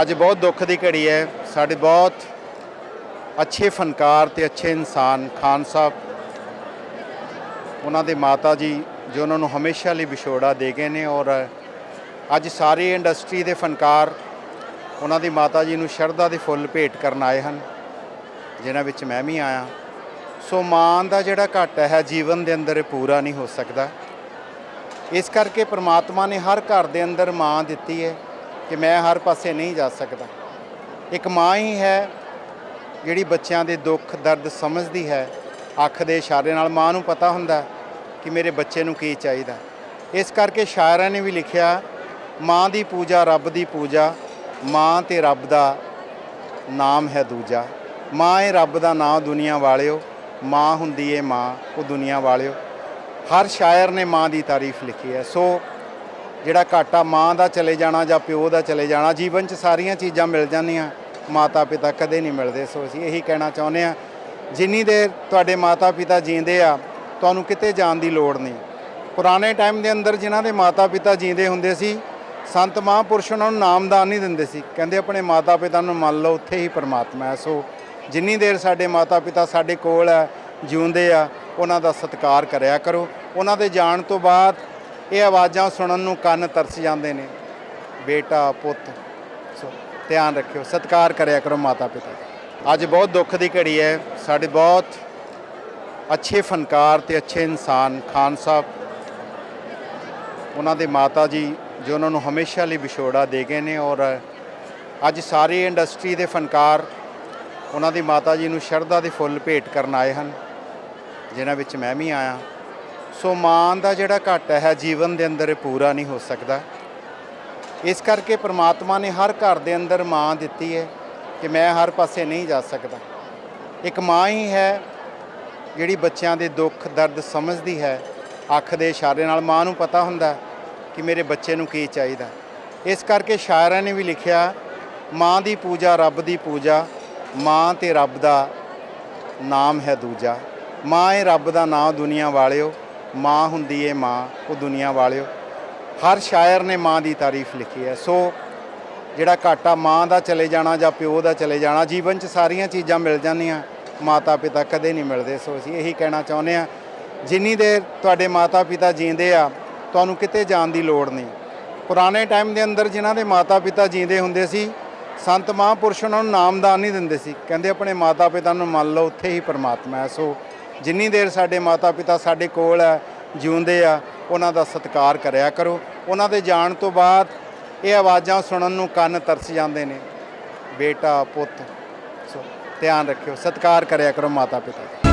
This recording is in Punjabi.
ਅੱਜ ਬਹੁਤ ਦੁੱਖ ਦੀ ਘੜੀ ਹੈ। ਸਾਡੇ ਬਹੁਤ ਅੱਛੇ ਫਨਕਾਰ ਤੇ ਅੱਛੇ ਇਨਸਾਨ ਖਾਨ ਸਾਹਿਬ, ਉਹਨਾਂ ਦੇ ਮਾਤਾ ਜੀ, ਜੋ ਉਹਨਾਂ ਨੂੰ ਹਮੇਸ਼ਾ ਲਈ ਵਿਛੋੜਾ ਦੇ ਗਏ ਨੇ ਔਰ ਅੱਜ ਸਾਰੀ ਇੰਡਸਟਰੀ ਦੇ ਫਨਕਾਰ ਉਹਨਾਂ ਦੀ ਮਾਤਾ ਜੀ ਨੂੰ ਸ਼ਰਧਾ ਦੇ ਫੁੱਲ ਭੇਟ ਕਰਨ ਆਏ ਹਨ, ਜਿਨ੍ਹਾਂ ਵਿੱਚ ਮੈਂ ਵੀ ਆਇਆ। ਸੋ ਮਾਂ ਦਾ ਜਿਹੜਾ ਘਾਟਾ ਹੈ, ਜੀਵਨ ਦੇ ਅੰਦਰ ਪੂਰਾ ਨਹੀਂ ਹੋ ਸਕਦਾ। ਇਸ ਕਰਕੇ ਪ੍ਰਮਾਤਮਾ ਨੇ ਹਰ ਘਰ ਦੇ ਅੰਦਰ ਮਾਂ ਦਿੱਤੀ ਹੈ। ਕਿ ਮੈਂ ਹਰ ਪਾਸੇ ਨਹੀਂ ਜਾ ਸਕਦਾ। ਇੱਕ ਮਾਂ ਹੀ ਹੈ ਜਿਹੜੀ ਬੱਚਿਆਂ ਦੇ ਦੁੱਖ, ਦਰਦ ਸਮਝਦੀ ਹੈ। ਅੱਖ ਦੇ ਇਸ਼ਾਰੇ ਨਾਲ ਮਾਂ ਨੂੰ ਪਤਾ ਹੁੰਦਾ ਕਿ ਮੇਰੇ ਬੱਚੇ ਨੂੰ ਕੀ ਚਾਹੀਦਾ। ਇਸ ਕਰਕੇ ਸ਼ਾਇਰਾਂ ਨੇ ਵੀ ਲਿਖਿਆ, ਮਾਂ ਦੀ ਪੂਜਾ ਰੱਬ ਦੀ ਪੂਜਾ, ਮਾਂ ਤੇ ਰੱਬ ਦਾ ਨਾਮ ਹੈ ਦੂਜਾ। ਮਾਂ ਏ ਰੱਬ ਦਾ ਨਾਮ ਦੁਨੀਆ ਵਾਲਿਓ, ਮਾਂ ਹੁੰਦੀ ਏ ਮਾਂ, ਉਹ ਦੁਨੀਆ ਵਾਲਿਓ। ਹਰ ਸ਼ਾਇਰ ਨੇ ਮਾਂ ਦੀ ਤਾਰੀਫ ਲਿਖੀ ਹੈ। ਸੋ ਜਿਹੜਾ ਘਾਟਾ ਮਾਂ ਦਾ ਚਲੇ ਜਾਣਾ ਜਾਂ ਪਿਓ ਦਾ ਚਲੇ ਜਾਣਾ, ਜੀਵਨ 'ਚ ਸਾਰੀਆਂ ਚੀਜ਼ਾਂ ਮਿਲ ਜਾਂਦੀਆਂ। ਮਾਤਾ ਪਿਤਾ ਕਦੇ ਨਹੀਂ ਮਿਲਦੇ, ਸੋ ਅਸੀਂ ਇਹੀ ਕਹਿਣਾ ਚਾਹੁੰਦੇ ਆ ਜਿੰਨੀ ਦੇਰ ਤੁਹਾਡੇ ਮਾਤਾ ਪਿਤਾ ਜੀਂਦੇ ਆ, ਤੁਹਾਨੂੰ ਕਿਤੇ ਜਾਣ ਦੀ ਲੋੜ ਨਹੀਂ। ਪੁਰਾਣੇ ਟਾਈਮ ਦੇ ਅੰਦਰ ਜਿਨ੍ਹਾਂ ਦੇ ਮਾਤਾ ਪਿਤਾ ਜੀਂਦੇ ਹੁੰਦੇ ਸੀ, ਸੰਤ ਮਹਾਂਪੁਰਸ਼ ਉਹਨਾਂ ਨੂੰ ਨਾਮਦਾਨ ਨਹੀਂ ਦਿੰਦੇ ਸੀ। ਕਹਿੰਦੇ ਆਪਣੇ ਮਾਤਾ ਪਿਤਾ ਨੂੰ ਮੰਨ ਲਓ, ਉੱਥੇ ਹੀ ਪਰਮਾਤਮਾ ਹੈ। ਸੋ ਜਿੰਨੀ ਦੇਰ ਸਾਡੇ ਮਾਤਾ ਪਿਤਾ ਸਾਡੇ ਕੋਲ ਹੈ, ਜਿਉਂਦੇ ਆ, ਉਹਨਾਂ ਦਾ ਸਤਿਕਾਰ ਕਰਿਆ ਕਰੋ। ਉਹਨਾਂ ਦੇ ਜਾਣ ਤੋਂ ਬਾਅਦ ਇਹ ਆਵਾਜ਼ਾਂ ਸੁਣਨ ਨੂੰ ਕੰਨ ਤਰਸ ਜਾਂਦੇ ਨੇ। ਬੇਟਾ, ਪੁੱਤ, ਸੋ ਧਿਆਨ ਰੱਖਿਓ, ਸਤਿਕਾਰ ਕਰਿਆ ਕਰੋ ਮਾਤਾ ਪਿਤਾ ਦਾ। ਅੱਜ ਬਹੁਤ ਦੁੱਖ ਦੀ ਘੜੀ ਹੈ। ਸਾਡੇ ਬਹੁਤ ਅੱਛੇ ਫਨਕਾਰ ਤੇ ਅੱਛੇ ਇਨਸਾਨ ਖਾਨ ਸਾਹਿਬ, ਉਹਨਾਂ ਦੇ ਮਾਤਾ ਜੀ, ਜੋ ਉਹਨਾਂ ਨੂੰ ਹਮੇਸ਼ਾ ਲਈ ਵਿਛੋੜਾ ਦੇ ਗਏ ਨੇ ਔਰ ਅੱਜ ਸਾਰੀ ਇੰਡਸਟਰੀ ਦੇ ਫਨਕਾਰ ਉਹਨਾਂ ਦੀ ਮਾਤਾ ਜੀ ਨੂੰ ਸ਼ਰਧਾ ਦੇ ਫੁੱਲ ਭੇਟ ਕਰਨ ਆਏ ਹਨ, ਜਿਨ੍ਹਾਂ ਵਿੱਚ ਮੈਂ ਵੀ ਆਇਆ। ਸੋ ਮਾਂ ਦਾ ਜਿਹੜਾ ਘਾਟਾ ਹੈ, ਜੀਵਨ ਦੇ ਅੰਦਰ ਇਹ ਪੂਰਾ ਨਹੀਂ ਹੋ ਸਕਦਾ। ਇਸ ਕਰਕੇ ਪ੍ਰਮਾਤਮਾ ਨੇ ਹਰ ਘਰ ਦੇ ਅੰਦਰ ਮਾਂ ਦਿੱਤੀ ਹੈ ਕਿ ਮੈਂ ਹਰ ਪਾਸੇ ਨਹੀਂ ਜਾ ਸਕਦਾ। ਇੱਕ ਮਾਂ ਹੀ ਹੈ, ਜਿਹੜੀ ਬੱਚਿਆਂ ਦੇ ਦੁੱਖ, ਦਰਦ ਸਮਝਦੀ ਹੈ। ਅੱਖ ਦੇ ਇਸ਼ਾਰੇ ਨਾਲ ਮਾਂ ਨੂੰ ਪਤਾ ਹੁੰਦਾ ਕਿ ਮੇਰੇ ਬੱਚੇ ਨੂੰ ਕੀ ਚਾਹੀਦਾ। ਇਸ ਕਰਕੇ ਸ਼ਾਇਰਾਂ ਨੇ ਵੀ ਲਿਖਿਆ, ਮਾਂ ਦੀ ਪੂਜਾ ਰੱਬ ਦੀ ਪੂਜਾ, ਮਾਂ ਤੇ ਰੱਬ ਦਾ ਨਾਮ ਹੈ ਦੂਜਾ। ਮਾਂ ਹੈ ਰੱਬ ਦਾ ਨਾਮ ਦੁਨੀਆ ਵਾਲਿਓ ਮਾਂ ਹੁੰਦੀ ਏ ਮਾਂ, ਉਹ ਦੁਨੀਆ ਵਾਲਿਓ। ਹਰ ਸ਼ਾਇਰ ਨੇ ਮਾਂ ਦੀ ਤਾਰੀਫ ਲਿਖੀ ਹੈ। ਸੋ ਜਿਹੜਾ ਘਾਟਾ ਮਾਂ ਦਾ ਚਲੇ ਜਾਣਾ ਜਾਂ ਪਿਓ ਦਾ ਚਲੇ ਜਾਣਾ, ਜੀਵਨ 'ਚ ਸਾਰੀਆਂ ਚੀਜ਼ਾਂ ਮਿਲ ਜਾਂਦੀਆਂ। ਮਾਤਾ ਪਿਤਾ ਕਦੇ ਨਹੀਂ ਮਿਲਦੇ। ਸੋ ਅਸੀਂ ਇਹੀ ਕਹਿਣਾ ਚਾਹੁੰਦੇ ਆ ਜਿੰਨੀ ਦੇਰ ਤੁਹਾਡੇ ਮਾਤਾ ਪਿਤਾ ਜੀਂਦੇ ਆ, ਤੁਹਾਨੂੰ ਕਿਤੇ ਜਾਣ ਦੀ ਲੋੜ ਨਹੀਂ। ਪੁਰਾਣੇ ਟਾਈਮ ਦੇ ਅੰਦਰ ਜਿਨ੍ਹਾਂ ਦੇ ਮਾਤਾ ਪਿਤਾ ਜੀਂਦੇ ਹੁੰਦੇ ਸੀ, ਸੰਤ ਮਹਾਂਪੁਰਸ਼ ਉਹਨਾਂ ਨੂੰ ਨਾਮਦਾਨ ਨਹੀਂ ਦਿੰਦੇ ਸੀ। ਕਹਿੰਦੇ ਆਪਣੇ ਮਾਤਾ ਪਿਤਾ ਨੂੰ ਮੰਨ ਲਓ, ਉੱਥੇ ਹੀ ਪਰਮਾਤਮਾ ਹੈ। ਸੋ ਜਿੰਨੀ ਦੇਰ ਸਾਡੇ ਮਾਤਾ ਪਿਤਾ ਸਾਡੇ ਕੋਲ ਆ ਜਿਉਂਦੇ ਆ, ਉਹਨਾਂ ਦਾ ਸਤਿਕਾਰ ਕਰਿਆ ਕਰੋ। ਉਹਨਾਂ ਦੇ ਜਾਣ ਤੋਂ ਬਾਅਦ ਇਹ ਆਵਾਜ਼ਾਂ ਸੁਣਨ ਨੂੰ ਕੰਨ ਤਰਸ ਜਾਂਦੇ ਨੇ। ਬੇਟਾ, ਪੁੱਤ, ਸੋ ਧਿਆਨ ਰੱਖਿਓ, ਸਤਿਕਾਰ ਕਰਿਆ ਕਰੋ ਮਾਤਾ ਪਿਤਾ ਦਾ।